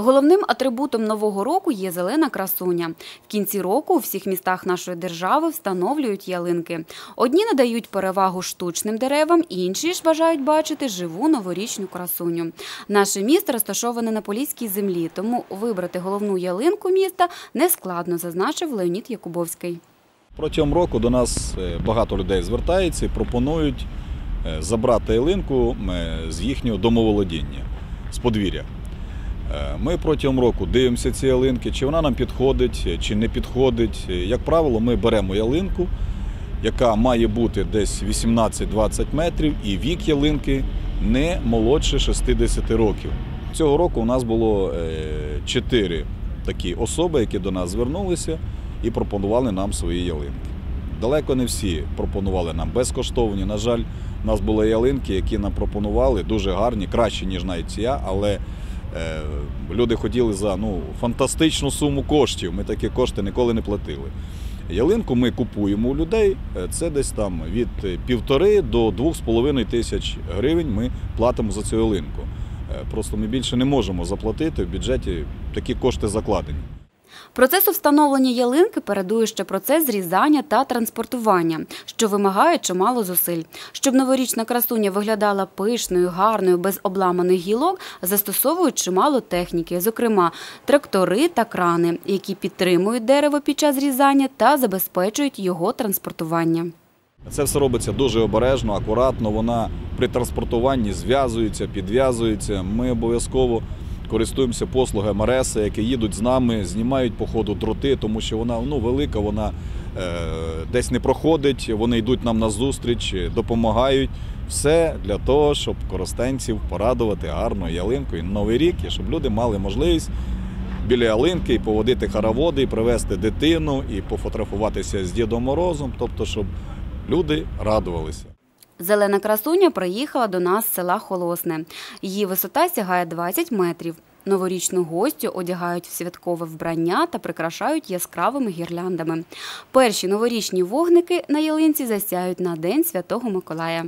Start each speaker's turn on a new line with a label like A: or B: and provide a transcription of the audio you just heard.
A: Головним атрибутом нового року є зелена красуня. В кінці року у всіх містах нашої держави встановлюють ялинки. Одні надають перевагу штучним деревам, інші ж бажають бачити живу новорічну красуню. Наше місто розташоване на поліській землі, тому вибрати головну ялинку міста нескладно, зазначив Леонід Якубовський.
B: Протягом року до нас е, багато людей звертається і пропонують е, забрати ялинку е, з їхнього домоволодіння, з подвір'я. Е, Ми протягом року дивимося ці ялинки, чи вона нам підходить, е, чи не підходить. Е, Як правило, ми беремо ялинку, яка має бути десь 18-20 метрів, і вік ялинки не молодше 60 років. Цього року у нас було 4 такі особи, які до нас звернулися і пропонували нам свої ялинки. Далеко не всі пропонували нам безкоштовні. На жаль, у нас були ялинки, які нам пропонували дуже гарні, кращі, ніж навіть ця, але люди хотіли за ну, фантастичну суму коштів. Ми такі кошти ніколи не платили. Ялинку ми купуємо у людей. е, Це десь там від е, півтори до двох з половиною тисяч гривень ми платимо за цю ялинку. Е, Просто ми більше не можемо заплатити в бюджеті такі кошти закладені.
A: Процесу встановлення ялинки передує ще процес зрізання та транспортування, що вимагає чимало зусиль. Щоб новорічна красуня виглядала пишною, гарною, без обламаних гілок, застосовують чимало техніки, зокрема трактори та крани, які підтримують дерево під час зрізання та забезпечують його транспортування.
B: Це все робиться дуже обережно, акуратно. Вона при транспортуванні зв'язується, підв'язується. Ми обов'язково користуємося послугами МРЕСа, які їдуть з нами, знімають по ходу дроти, тому що вона ну, велика, вона е, десь не проходить, вони йдуть нам на зустріч, допомагають. Все для того, щоб користенців порадувати гарною ялинкою новий рік, і щоб люди мали можливість біля ялинки і поводити хороводи, і привезти дитину, і пофотографуватися з Дідом Морозом, тобто, щоб люди радувалися.
A: Зелена красуня приїхала до нас з села Холосне. Її висота сягає 20 метрів. Новорічну гостю одягають в святкове вбрання та прикрашають яскравими гірляндами. Перші новорічні вогники на ялинці засяють на День Святого Миколая.